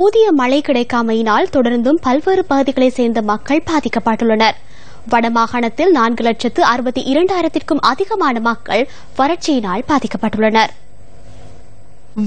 புதிய மழை கிடைக்காமையினால் தொடர்ந்தும் பல்வேறு பகுதிகளைச் சேர்ந்த மக்கள் பாதிக்கப்பட்டுள்ளனர். வடமாகாணத்தில் நான்கு லட்சத்து அறுபத்தி இரண்டாயிரத்திற்கும் அதிகமான மக்கள் வறட்சியினால் பாதிக்கப்பட்டுள்ளனர்.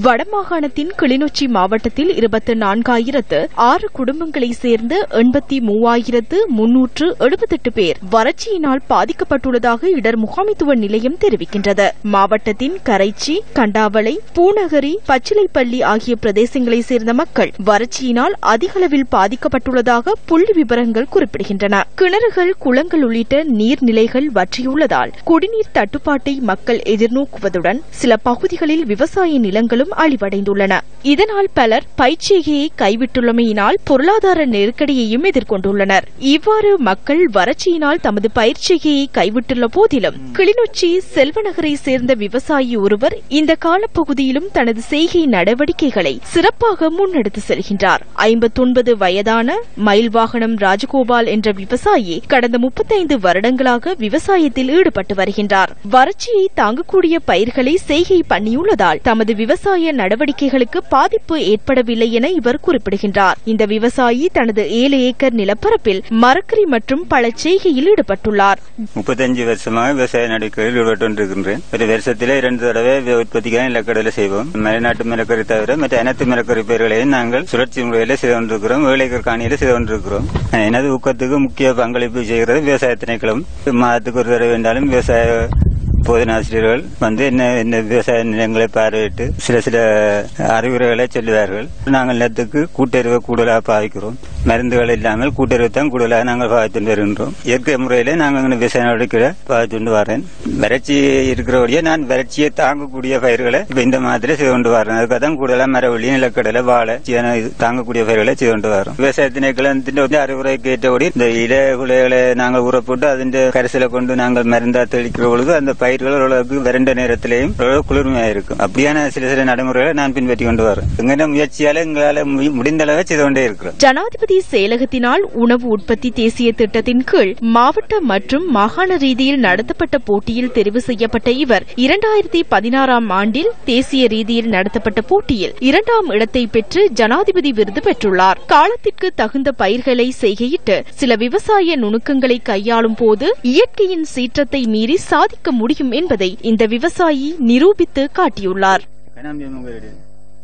வடமாகாணத்தின் கிளிநொச்சி மாவட்டத்தில் இருபத்தி நான்காயிரத்து ஆறு குடும்பங்களை சேர்ந்த எண்பத்தி மூவாயிரத்து முன்னூற்று எழுபத்தெட்டு பேர் வறட்சியினால் பாதிக்கப்பட்டுள்ளதாக இடர் முகாமித்துவ நிலையம் தெரிவிக்கின்றது. மாவட்டத்தின் கரைச்சி கண்டாவளை பூநகரி பச்சிலைப்பள்ளி ஆகிய பிரதேசங்களை சேர்ந்த மக்கள் வறட்சியினால் அதிகளவில் பாதிக்கப்பட்டுள்ளதாக புள்ளி விவரங்கள் குறிப்பிடுகின்றன. கிணறுகள் குளங்கள் உள்ளிட்ட நீர்நிலைகள் வற்றியுள்ளதால் குடிநீர் தட்டுப்பாட்டை மக்கள் எதிர்நோக்குவதுடன் சில பகுதிகளில் விவசாய நிலங்களும் அழிவடைந்துள்ளன. இதனால் பலர் பயிற்சிகையை கைவிட்டுள்ளமையினால் பொருளாதார நெருக்கடியையும் எதிர்கொண்டுள்ளனர். இவ்வாறு மக்கள் வறட்சியினால் தமது பயிற்சிகையை கைவிட்டுள்ள போதிலும் கிளிநொச்சி செல்வநகரை சேர்ந்த விவசாயி ஒருவர் இந்த காலப்பகுதியிலும் தனது செய்கை நடவடிக்கைகளை சிறப்பாக முன்னெடுத்து செல்கின்றார். ஐம்பத்தொன்பது வயதான மயில் வாகனம் ராஜகோபால் என்ற விவசாயி கடந்த முப்பத்தைந்து வருடங்களாக விவசாயத்தில் ஈடுபட்டு வருகின்றார். வறட்சியை தாங்கக்கூடிய பயிர்களை செய்கை பண்ணியுள்ளதால் தமது விவசாய விவசாய நடவடிக்கைகளுக்கு பாதிப்பு ஏற்படவில்லை என இவர் குறிப்பிடுகின்றார். இந்த விவசாயி தனது ஏழு ஏக்கர் நிலப்பரப்பில் மரக்கறி மற்றும் பல செய்கையில் ஈடுபட்டுள்ளார். முப்பத்தஞ்சு வருஷமாக விவசாய நடவடிக்கைகளில் ஈடுபட்டு ஒரு வருஷத்திலே இரண்டு தடவை உற்பத்திக்கான நிலக்கடலை செய்வோம். மலைநாட்டு மிளக்கறி தவிர மற்ற அனைத்து மிளக்கறி பயிர்களையும் நாங்கள் சுழற்சி முறையில் செய்து கொண்டிருக்கிறோம். ஏழைக்கர் காணியில் செய்து கொண்டிருக்கிறோம். எனது ஊக்கத்துக்கு முக்கிய பங்களிப்பு செய்கிறது விவசாய திணைக்களம். மாதத்துக்கு ஒரு தடவை வேண்டாலும் விவசாய போதனாசிரியர்கள் வந்து என்ன என்ன விவசாய நிலங்களை பார்வையிட்டு சில சில அறிவுரைகளை சொல்லுவார்கள். நாங்கள் நிலத்துக்கு கூட்டுறவை கூடுதலாக பாவிக்கிறோம். மருந்துகள் இல்லாமல் கூட்டுறவுத்தான் கூடுதலாக நாங்கள் பாதித்துட்டு வருகின்றோம். இயற்கை முறையில நாங்கள் விவசாய நடவடிக்கைகளை பாவித்து வரேன். வறட்சி இருக்கிறபடியே நான் வறட்சியை தாங்கக்கூடிய பயிர்களை இப்ப இந்த மாதிரி செய்து கொண்டு வரேன். அதுக்காக தான் கூடுதலாக மரவள்ளி நிலக்கடலை வாழை தாங்கக்கூடிய பயிர்களை செய்து கொண்டு வரோம். விவசாயத்தினை திணைக்களத்தின் அறிவுரைக்கு ஏற்றபடி இந்த இலை குலைகளை நாங்கள் ஊற அதன் அதிന്റെ கரைசலை கொண்டு நாங்கள் மருந்தா தெளிக்கிற பொழுது அந்த பயிர்கள் ஓரளவுக்கு வறண்ட நேரத்திலையும் ஓரளவு இருக்கும். அப்படியான சில சில நடைமுறைகளை நான் பின்பற்றி கொண்டு வரேன். எங்க முயற்சியால எங்களால் முடிந்த அளவு செய்து கொண்டே இருக்கிறோம். ஜனாதிபதி செயலகத்தினால் உணவு உற்பத்தி தேசிய திட்டத்தின் கீழ் மாவட்ட மற்றும் மாகாண ரீதியில் நடத்தப்பட்ட போட்டியில் தெரிவு செய்யப்பட்ட இவர் இரண்டாயிரத்தி பதினாறாம் ஆண்டில் தேசிய ரீதியில் நடத்தப்பட்ட போட்டியில் இரண்டாம் இடத்தை பெற்று ஜனாதிபதி விருது பெற்றுள்ளார். காலத்திற்கு தகுந்த பயிர்களை செய்கையிட்டு சில விவசாய நுணுக்கங்களை கையாளும் போது இயற்கையின் சீற்றத்தை மீறி சாதிக்க முடியும் என்பதை இந்த விவசாயி நிரூபித்து காட்டியுள்ளார்.